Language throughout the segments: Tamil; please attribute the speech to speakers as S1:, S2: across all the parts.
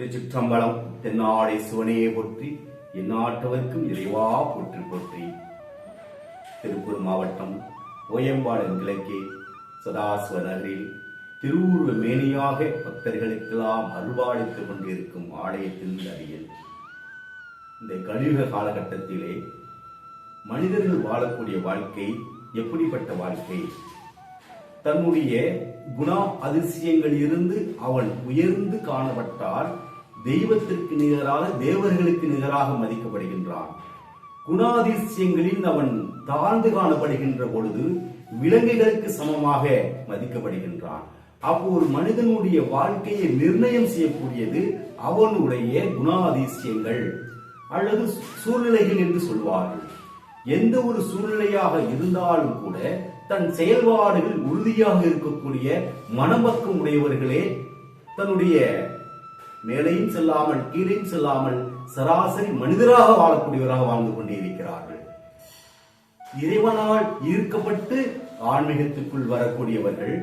S1: திருச்சிற்றம்பலம் தென்னாடை சிவனையே போற்றி எந்நாட்டவர்க்கும் இறைவா போற்றி போற்றி. திருப்பூர் மாவட்டம் ஓயம்பாடன் கிழக்கே சதாசிவ நகரில் திருவுருவ மேனியாக பக்தர்களுக்கெல்லாம் அருள்பாலித்துக் கொண்டிருக்கும் ஆலயத்தின் அருகில் இந்த கலியுக காலகட்டத்திலே மனிதர்கள் வாழக்கூடிய வாழ்க்கை எப்படிப்பட்ட வாழ்க்கை? தன்னுடைய குணா அதிசயங்கள் இருந்து அவன் உயர்ந்து காணப்பட்டால் தெய்வத்திற்கு நிகராக தேவர்களுக்கு நிகராக மதிக்கப்படுகின்றான். குணாதிசயங்களில் அவன் தாழ்ந்து காணப்படுகின்ற பொழுது விலங்குகளுக்கு சமமாக மதிக்கப்படுகின்றான். அப்போ ஒரு மனிதனுடைய வாழ்க்கையை நிர்ணயம் செய்யக்கூடியது அவனுடைய குணாதிசயங்கள் அல்லது சூழ்நிலைகள் என்று சொல்வார்கள். எந்த ஒரு சூழ்நிலையாக இருந்தாலும் கூட தன் செயல்பாடுகள் உறுதியாக இருக்கக்கூடிய மனப்பக்கம் உடையவர்களே தன்னுடைய மேலையும் செல்லாமல் கீழையும் செல்லாமல் சராசரி மனிதராக வாழக்கூடியவராக வாழ்ந்து கொண்டே இருக்கிறார்கள். இறைவனால் ஈர்க்கப்பட்டு ஆன்மீகத்துக்குள் வரக்கூடியவர்கள்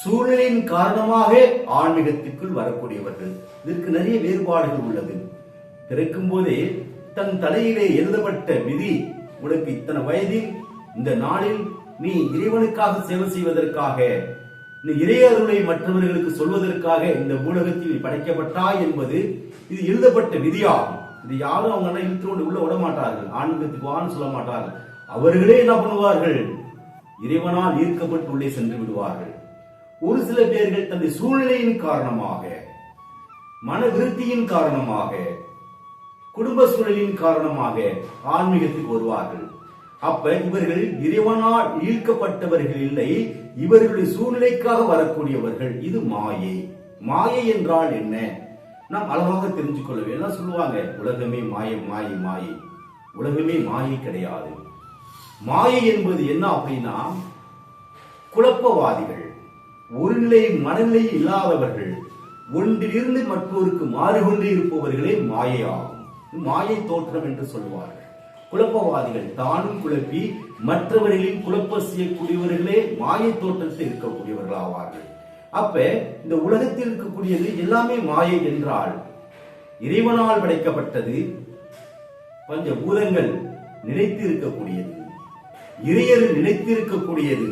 S1: சூழலின் காரணமாக ஆன்மீகத்துக்குள் வரக்கூடியவர்கள். இதற்கு நிறைய வேறுபாடுகள் உள்ளது. பிறக்கும் போதே தன் தலையிலே எழுதப்பட்ட விதி உனக்கு இத்தனை வயதில் இந்த நாளில் நீ இறைவனுக்காக சேவை செய்வதற்காக இந்த இறையருளை மற்றவர்களுக்கு சொல்வதற்காக இந்த உலகத்தில் படைக்கப்பட்டாய் என்பது இது எழுதப்பட்ட விதியாகும். இது யாரும் அவங்க எல்லாம் இழுத்து கொண்டு உள்ள விட மாட்டார்கள் ஆன்மீகத்துக்கு வான்னு சொல்ல மாட்டார்கள். அவர்களே என்ன பண்ணுவார்கள்? இறைவனால் ஈர்க்கப்பட்டு உள்ளே சென்று விடுவார்கள். ஒரு சில பேர்கள் தன்னுடைய சூழ்நிலையின் காரணமாக மன விருத்தியின் காரணமாக குடும்ப சூழலின் காரணமாக ஆன்மீகத்துக்கு வருவார்கள். அப்ப இவர்கள் இறைவனால் ஈர்க்கப்பட்டவர்கள் இல்லை இவர்களுடைய சூழ்நிலைக்காக வரக்கூடியவர்கள். இது மாயை. மாயை என்றால் என்ன? நாம் அழகாக தெரிஞ்சு கொள்ள வேண்டும். எல்லாம் சொல்லுவாங்க? உலகமே மாயை மாயை மாயை. உலகமே மாயை கிடையாது. மாயை என்பது என்ன அப்படின்னா குழப்பவாதிகள் ஒரு நிலை மனநிலை இல்லாதவர்கள் ஒன்றிலிருந்து மற்றொருக்கு மாறிக்கொண்டே இருப்பவர்களே மாயை ஆகும் மாயை தோற்றம் என்று சொல்வார்கள் குழப்பவாதிகள் தானும் குழப்பி மற்றவர்களின் குழப்ப செய்யக்கூடியவர்களே மாயை தோற்றத்தில் இருக்கக்கூடியவர்கள் ஆவார்கள் அப்ப இந்த உலகத்தில் இருக்கக்கூடியது எல்லாமே மாயை என்றால் இறைவனால் படைக்கப்பட்டது பஞ்ச பூதங்கள் நினைத்து இருக்கக்கூடியது இறையர் நினைத்து இருக்கக்கூடியது.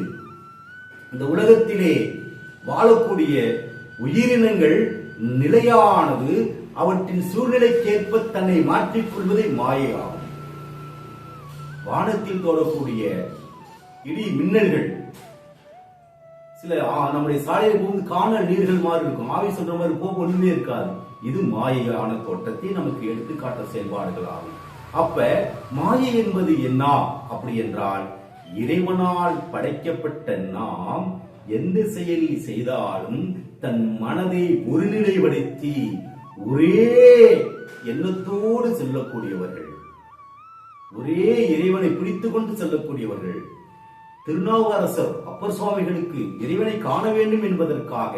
S1: இந்த உலகத்திலே வாழக்கூடிய உயிரினங்கள் நிலையானது அவற்றின் சூழ்நிலைக்கேற்ப தன்னை மாற்றிக் கொள்வதே ஆகும் வானத்தில் தோறக்கூடிய இடி மின்னல்கள். சில நம்முடைய சாலையில் போகும்போது காண நீர்கள் மாதிரி இருக்கும். ஆவி சொல்ற மாதிரி போக ஒண்ணுமே இருக்காது. இது மாயையான தோட்டத்தை நமக்கு எடுத்துக்காட்ட செயல்பாடுகள் ஆகும். அப்ப மாயை என்பது என்ன? அப்படி என்றால் இறைவனால் படைக்கப்பட்ட நாம் எந்த செயலை செய்தாலும் தன் மனதை ஒருநிலைப்படுத்தி ஒரே எண்ணத்தோடு செல்லக்கூடியவர்கள். ஒரே இறைவனை பிடித்துக் கொண்டு செல்லக்கூடியவர்கள் திருநாவுக்கரசர் அப்பர் சுவாமிகளுக்கு இறைவனை காண வேண்டும் என்பதற்காக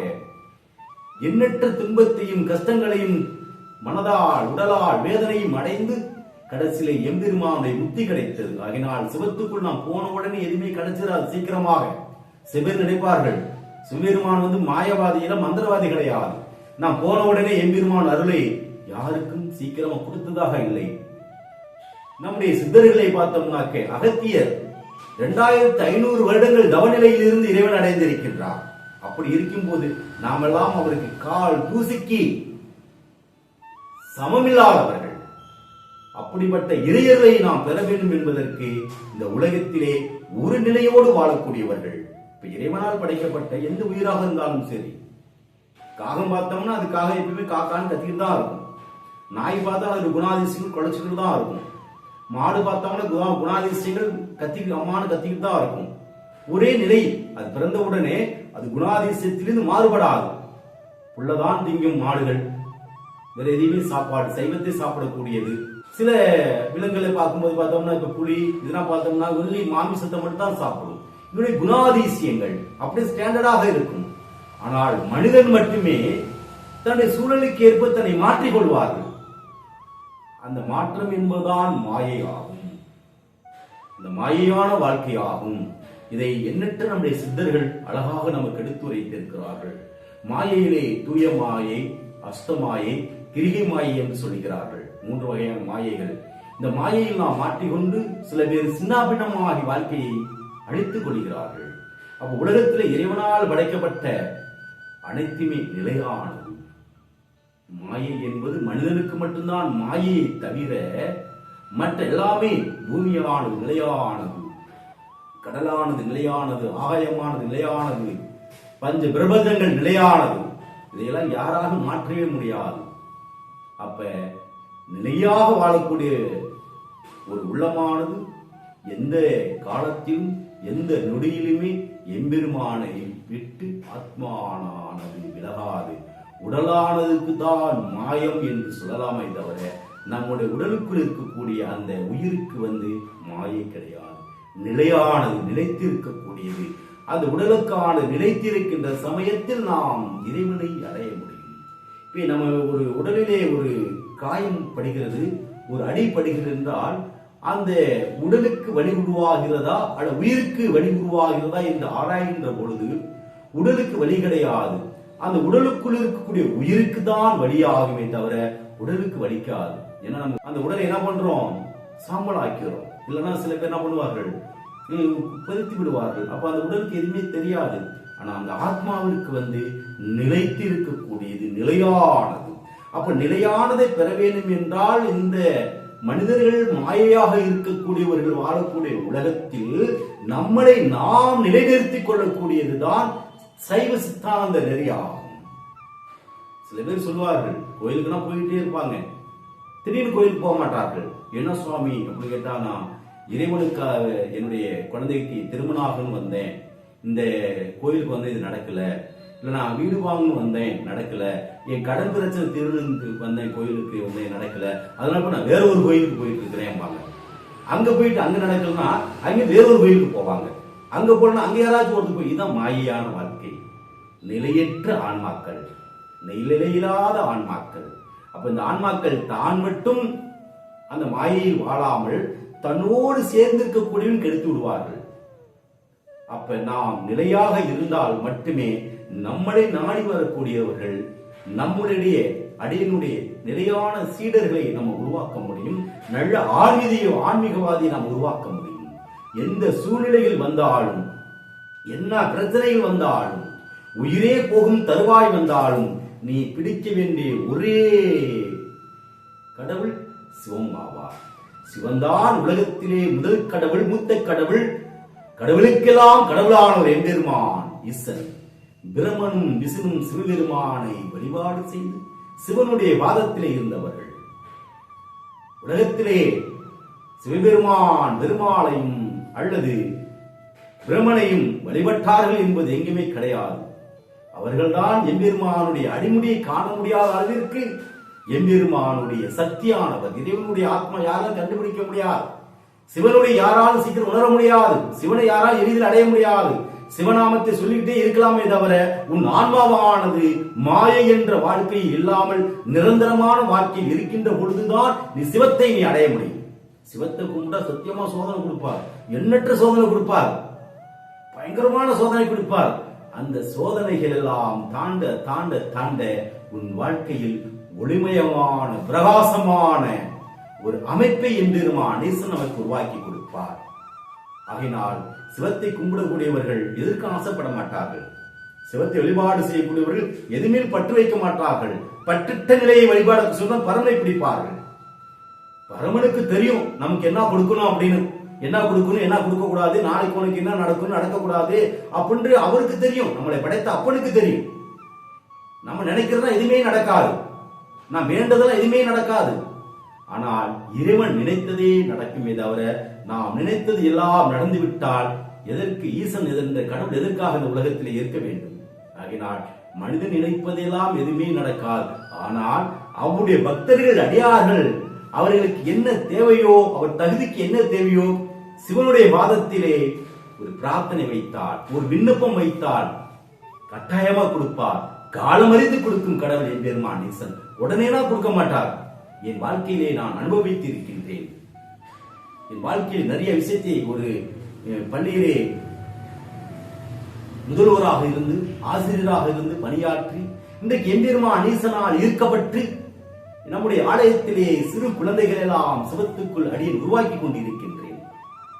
S1: எண்ணற்ற துன்பத்தையும் கஷ்டங்களையும் மனதால் உடலால் வேதனையும் அடைந்து கடைசியிலே எம்பெருமானுடைய முத்தி கிடைத்தது. ஆகினால் சிவத்துக்குள் நாம் போன உடனே எதுவுமே கிடைச்சிடாது சீக்கிரமாக சிவர் நினைப்பார்கள். சிவபெருமான் வந்து மாயவாதியில மந்திரவாதி கிடையாது. நாம் போன உடனே எம்பெருமான் அருளை யாருக்கும் சீக்கிரமா கொடுத்ததாக இல்லை. நம்முடைய சித்தர்களை பார்த்தோம்னாக்க அகத்தியர் இரண்டாயிரத்தி ஐநூறு வருடங்கள் தவநிலையில் இருந்து இறைவன் அடைந்திருக்கின்றார். அப்படி இருக்கும்போது நாமெல்லாம் அவருக்கு கால் தூசிக்கு சமமில்லாதவர்கள். அப்படிப்பட்ட இறையர்களை நாம் பெற வேண்டும் என்பதற்கு இந்த உலகத்திலே ஒரு நிலையோடு வாழக்கூடியவர்கள். இப்ப இறைவனால் படைக்கப்பட்ட எந்த உயிராக இருந்தாலும் சரி காகம் பார்த்தோம்னா அது காகம் எப்பவுமே காக்கான்னு கத்திக்கிட்டு தான் இருக்கும். நாய் பார்த்தா அது குணாதிசயம் குழச்சிக்கிட்டு தான் இருக்கும். மாடு பார்த்தோம்னா குணா- குணாதிசயங்கள் கத்தி அம்மானு கத்திக்கிட்டு தான் இருக்கும். ஒரே நிலை அது பிறந்த உடனே அது குணாதிசயத்திலிருந்து மாறுபடாது. உள்ளதான் திங்கும் மாடுகள். வேற எதையுமே சாப்பாடு சைவத்தை சாப்பிடக்கூடியது. சில விலங்குகளை பார்க்கும்போது பார்த்தோம்னா இப்ப புலி இதெல்லாம் பார்த்தோம்னா வெள்ளி மாமிசத்தை மட்டும் தான் சாப்பிடும். இதனுடைய குணாதிசயங்கள் அப்படி ஸ்டாண்டர்டாக இருக்கும். ஆனால் மனிதன் மட்டுமே தன்னுடைய சூழலுக்கு ஏற்ப தன்னை மாற்றிக் கொள்வார்கள் அந்த மாற்றம் என்பதுதான் மாயை ஆகும் இந்த மாயையான வாழ்க்கை ஆகும் இதை எண்ணற்ற நம்முடைய சித்தர்கள் அழகாக நமக்கு எடுத்துரைத்திருக்கிறார்கள். மாயையிலே தூய மாயை அஸ்தமாயை கிரிகை மாயை என்று சொல்கிறார்கள். மூன்று வகையான மாயைகள். இந்த மாயையில் நாம் மாற்றிக்கொண்டு சில பேர் சின்னாபின்னமாகி வாழ்க்கையை அழித்துக் கொள்கிறார்கள். அப்ப உலகத்தில் இறைவனால் படைக்கப்பட்ட அனைத்துமே நிலையான மாயை என்பது மனிதனுக்கு மட்டும்தான் மாயையை தவிர மற்ற எல்லாமே பூமியலானது நிலையானது. கடலானது நிலையானது ஆகாயமானது நிலையானது. பஞ்ச பிரபஞ்சங்கள் நிலையானது. இதையெல்லாம் யாராலும் மாற்றவே முடியாது. அப்ப நிலையாக வாழக்கூடிய ஒரு உள்ளமானது எந்த காலத்திலும் எந்த நொடியிலுமே எம்பெருமானை விட்டு ஆத்மானானது விலகாது. உடலானதுக்கு தான் மாயம் என்று சொல்லலாமே தவிர நம்முடைய உடலுக்குள் இருக்கக்கூடிய அந்த உயிருக்கு வந்து மாயை கிடையாது. நிலையானது நிலைத்திருக்கக்கூடியது. அந்த உடலுக்கான நிலைத்திருக்கின்ற சமயத்தில் நாம் இறைவனை அடைய முடியும். இப்போ நம்ம ஒரு உடலிலே ஒரு காயம் படுகிறது ஒரு அடி படுகிறது என்றால் அந்த உடலுக்கு வலி உருவாகிறதா அல்ல உயிருக்கு வலி உருவாகிறதா என்று ஆராய்கின்ற பொழுது உடலுக்கு வலி கிடையாது. அந்த உடலுக்குள் இருக்கக்கூடிய உயிருக்கு தான் வழியாகுமே தவிர உடலுக்கு வலிக்காது. ஏன்னா நம்ம அந்த உடலை என்ன பண்றோம்? சாம்பல் ஆக்கிறோம் இல்லைன்னா சில பேர் என்ன பண்ணுவார்கள்? பெருத்தி விடுவார்கள். அப்ப அந்த உடலுக்கு எதுவுமே தெரியாது. ஆனா அந்த ஆத்மாவிற்கு வந்து நிலைத்து இருக்கக்கூடியது நிலையானது. அப்ப நிலையானதை பெற வேண்டும் என்றால் இந்த மனிதர்கள் மாயையாக இருக்கக்கூடியவர்கள் வாழக்கூடிய உலகத்தில் நம்மளை நாம் நிலைநிறுத்திக் கொள்ளக்கூடியதுதான் சைவ சித்தாந்த நெறியாகும். சில பேர் சொல்லுவார்கள் கோயிலுக்குன்னா போயிட்டே இருப்பாங்க. திடீர்னு கோயிலுக்கு போக மாட்டார்கள். என்ன சுவாமி அப்படின்னு கேட்டா நான் இறைவனுக்காக என்னுடைய குழந்தைக்கு திருமணம் வந்தேன். இந்த கோயிலுக்கு வந்து இது நடக்கல. இல்ல நான் வீடு வாங்கணும் வந்தேன். நடக்கல. என் கடன் பிரச்சனை தீர்வுக்கு வந்தேன் கோயிலுக்கு வந்தேன் நடக்கல. அதனால இப்ப நான் வேற ஒரு கோயிலுக்கு போயிட்டு இருக்கிறேன் அங்க போயிட்டு அங்க நடக்கலன்னா அங்க வேற ஒரு கோயிலுக்கு போவாங்க. அங்க போனா அங்க யாராச்சும் ஒருத்தர் போய் இதுதான் மாயையான வாழ்க்கை. நிலையற்ற ஆன்மாக்கள் நிலையில்லாத ஆன்மாக்கள். அப்ப இந்த ஆன்மாக்கள் தான் மட்டும் அந்த மாயையில் வாழாமல் தன்னோடு சேர்ந்திருக்கக்கூடியவன் கெடுத்து விடுவார்கள். அப்ப நாம் நிலையாக இருந்தால் மட்டுமே நம்மளை நாடி வரக்கூடியவர்கள் நம்முடைய அடியனுடைய நிலையான சீடர்களை நம்ம உருவாக்க முடியும். நல்ல ஆன்மீக ஆன்மீகவாதியை நாம் உருவாக்க முடியும். எந்த சூழ்நிலையில் வந்தாலும் என்ன பிரச்சனையில் வந்தாலும் உயிரே போகும் தருவாய் வந்தாலும் நீ பிடிக்க வேண்டிய ஒரே கடவுள் சிவம் ஆவார் சிவன்தான் உலகத்திலே முதல் கடவுள் மூத்த கடவுள். கடவுளுக்கெல்லாம் கடவுளானவர் எம்பெருமான் ஈசன். பிரமனும் விஷ்ணுவும் சிவபெருமானை வழிபாடு செய்து சிவனுடைய வாதத்திலே இருந்தவர்கள். உலகத்திலே சிவபெருமான் பெருமாளையும் அல்லது பிரமனையும் வழிபட்டார்கள் என்பது எங்குமே கிடையாது. அவர்கள்தான் எம்பெருமானுடைய அடிமுடியை காண முடியாத அளவிற்கு எம்பெருமானுடைய சக்தியானவர். இறைவனுடைய ஆத்மா யாரும் கண்டுபிடிக்க முடியாது. சிவனுடைய யாராலும் சீக்கிரம் உணர முடியாது. சிவனை யாரால் எளிதில் அடைய முடியாது. சிவநாமத்தை சொல்லிக்கிட்டே இருக்கலாமே தவிர உன் ஆன்மாவானது மாயை என்ற வாழ்க்கை இல்லாமல் நிரந்தரமான வாழ்க்கையில் இருக்கின்ற பொழுதுதான் நீ சிவத்தை நீ அடைய முடியும். சிவத்தை கும்பிட்டா சத்தியமா சோதனை கொடுப்பார். எண்ணற்ற சோதனை கொடுப்பார். பயங்கரமான சோதனை கொடுப்பார். அந்த சோதனைகள் எல்லாம் தாண்ட தாண்ட தாண்ட உன் வாழ்க்கையில் ஒளிமயமான பிரகாசமான ஒரு அமைப்பை எம்பெருமான் நேசன் நமக்கு உருவாக்கி கொடுப்பார். ஆகினால் சிவத்தை கும்பிடக்கூடியவர்கள் எதற்கு ஆசைப்பட மாட்டார்கள். சிவத்தை வழிபாடு செய்யக்கூடியவர்கள் எதுவுமே பற்று வைக்க மாட்டார்கள். பற்றிட்ட நிலையை வழிபாடு சொன்னால் பரமனை பிடிப்பார்கள். பரமனுக்கு தெரியும் நமக்கு என்ன கொடுக்கணும் அப்படின்னு. என்ன கொடுக்கணும் என்ன கொடுக்க கூடாது நாளைக்கு உனக்கு என்ன நடக்கும் நடக்கக்கூடாது அப்படின்னு அவருக்கு தெரியும். நம்மளை படைத்த அப்பனுக்கு தெரியும். நம்ம நினைக்கிறதா எதுவுமே நடக்காது. நான் வேண்டதெல்லாம் எதுவுமே நடக்காது. ஆனால் இறைவன் நினைத்ததே நடக்குமே தவிர நாம் நினைத்தது எல்லாம் நடந்து விட்டால் எதற்கு ஈசன் எதிர்ந்த கடவுள் எதற்காக இந்த உலகத்தில் இருக்க வேண்டும்? ஆகினால் மனிதன் நினைப்பதெல்லாம் எதுவுமே நடக்காது. ஆனால் அவருடைய பக்தர்கள் அடியார்கள் அவர்களுக்கு என்ன தேவையோ அவர் தகுதிக்கு என்ன தேவையோ சிவனுடைய வாதத்திலே ஒரு பிரார்த்தனை வைத்தால் ஒரு விண்ணப்பம் வைத்தால் கட்டாயமா கொடுப்பார். காலமறிந்து கொடுக்கும் கடவுள் என் பெருமான் நேசன். உடனேனா கொடுக்க மாட்டார். என் வாழ்க்கையிலே நான் அனுபவித்து இருக்கின்றேன் என் வாழ்க்கையில் நிறைய விஷயத்தை ஒரு பள்ளியிலே முதல்வராக இருந்து ஆசிரியராக இருந்து பணியாற்றி இன்றைக்கு எம்பெருமா அனீசனால் ஈர்க்கப்பட்டு நம்முடைய ஆலயத்திலே சிறு குழந்தைகள் எல்லாம் சிவத்துக்குள் அடியில் உருவாக்கி கொண்டிருக்கின்றன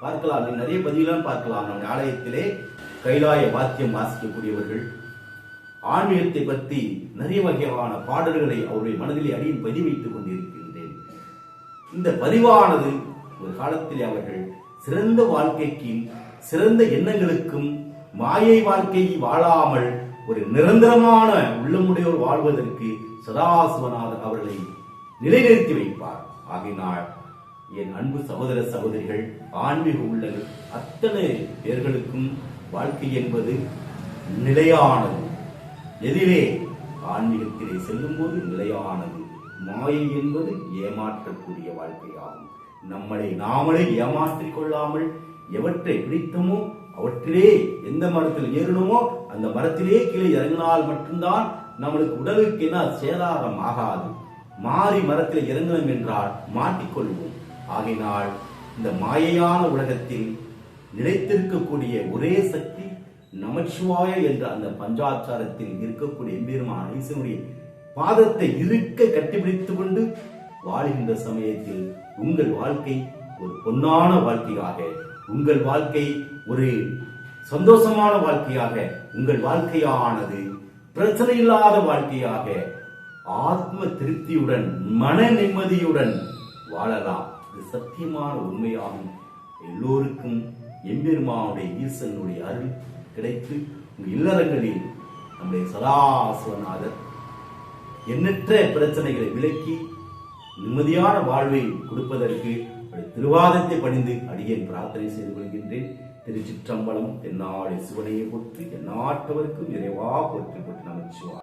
S1: பார்க்கலாம். நிறைய பதிவுலாம் பார்க்கலாம். நம்முடைய ஆலயத்திலே கைலாய வாத்தியம் வாசிக்கக்கூடியவர்கள் ஆன்மீகத்தை பற்றி நிறைய வகையான பாடல்களை அவருடைய மனதிலே அடியில் பதிவைத்துக் கொண்டிருக்கின்றேன். இந்த பதிவானது ஒரு காலத்தில் அவர்கள் சிறந்த வாழ்க்கைக்கும் சிறந்த எண்ணங்களுக்கும் மாயை வாழ்க்கையை வாழாமல் ஒரு நிரந்தரமான உள்ளமுடையோர் வாழ்வதற்கு சதாசிவநாதன் அவர்களை நிலைநிறுத்தி வைப்பார். ஆகினால் என் அன்பு சகோதர சகோதரிகள் ஆன்மீக உள்ளங்கள் அத்தனை பேர்களுக்கும் வாழ்க்கை என்பது நிலையானது. எதிரே ஆன்மீகத்திலே செல்லும் போது நிலையானது. மாயை என்பது ஏமாற்றக்கூடிய வாழ்க்கையாகும். நம்மளை நாமளே ஏமாற்றிக் கொள்ளாமல் எவற்றை பிடித்தமோ அவற்றிலே எந்த மரத்தில் ஏறணுமோ அந்த மரத்திலே கீழே இறங்கினால் மட்டும்தான் நம்மளுக்கு உடலுக்கு என்ன சேதாரம் ஆகாது. மாறி மரத்தில் இறங்கணும் என்றால் மாட்டிக்கொள்வோம். ஆகினால் இந்த மாயையான உலகத்தில் நிலைத்திருக்கக்கூடிய ஒரே சக்தி நமச்சிவாய என்ற அந்த பஞ்சாச்சாரத்தில் இருக்கக்கூடிய எம்பெருமான் ஈசனுடைய பாதத்தை இருக்க கட்டிபிடித்து கொண்டு வாழ்கின்ற சமயத்தில் உங்கள் வாழ்க்கை ஒரு பொன்னான வாழ்க்கையாக உங்கள் வாழ்க்கை ஒரு சந்தோஷமான வாழ்க்கையாக உங்கள் வாழ்க்கையானது பிரச்சனை இல்லாத வாழ்க்கையாக ஆத்ம திருப்தியுடன் மன நிம்மதியுடன் வாழலாம். அது சத்தியமான உண்மையாகும். எல்லோருக்கும் எம்பெருமானுடைய ஈசனுடைய அருள் கிடைத்து உங்கள் இல்லறங்களில் நம்முடைய சதாசிவநாதர் எண்ணற்ற பிரச்சனைகளை விலக்கி நிம்மதியான வாழ்வை கொடுப்பதற்கு திருவாதத்தை பணிந்து அடியேன் பிரார்த்தனை செய்து கொள்கின்றேன். திருச்சிற்றம்பலம் தென்னாடு சிவனையை பொற்று எந்நாட்டவருக்கும் நிறைவா பொற்றி பொற்று நமச்சிவார்